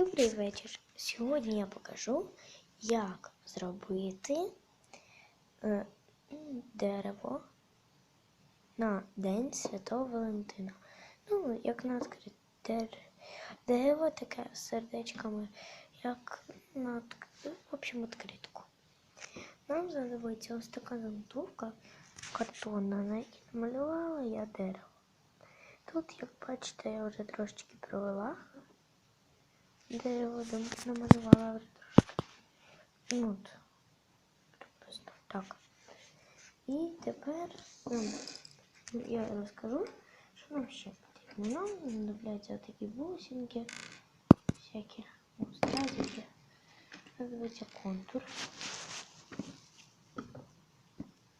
Добрий вечір. Сьогодні я покажу, як зробити е, дерево на День Святого Валентина. Ну, як на відкрит- дерево таке з сердечками, як на в общем, відкритку. Нам знадобиться ось така заготовка картонна, на якій намалювала я дерево. Тут, як бачите, я вже трошечки провела дерево намалювала трошки. Ну, приблизно так. І тепер нам, я розкажу, що нам ще потрібно. Нам знадобляться такі бусинки, всякі ну, стразики. Називається контур.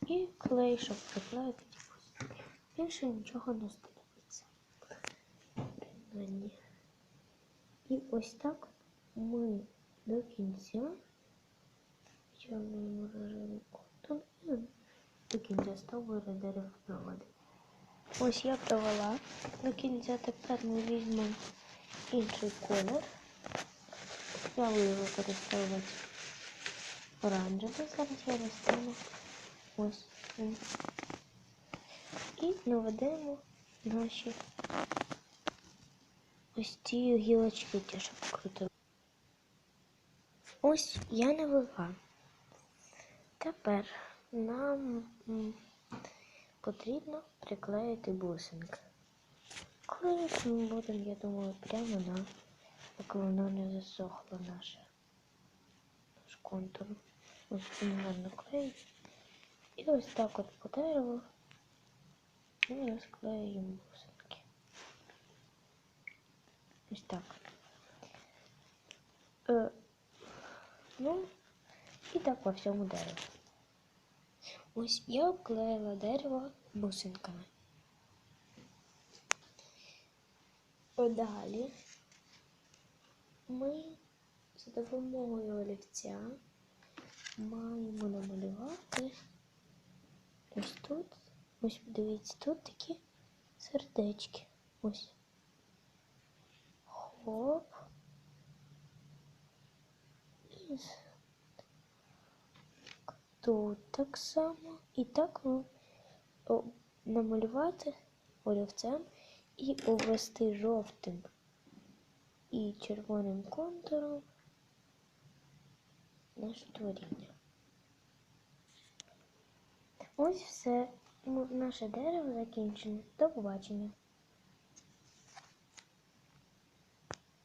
І клей, щоб приклеїти бусинки. Більше нічого не знадобиться. І ось так ми до кінця чорною рожевим контуром і до кінця стовбура дерева проводимо. Ось я провела. До кінця тепер ми візьмемо інший колір. Я буду використовувати оранжевий. Зараз я розтану. Ось. І наведемо наші ось ці гілочки ті, що покрутили. Ось я навела. Тепер нам потрібно приклеїти бусинки. Клеїти ми будемо, я думаю, прямо на, поки воно не засохло наше наш контур. Ось гарно клеїть. І ось так от по дереву ми розклеїмо бусинки. Ось так. Е, ну, і так по всьому дереву. Ось я обклеїла дерево бусинками. Далі ми за допомогою олівця маємо намалювати ось тут. Ось подивіться, тут такі сердечки. Ось. Хоп. І тут так само. І так намалювати олівцем і обвести жовтим і червоним контуром наше творіння. Ось все. Наше дерево закінчене. До побачення.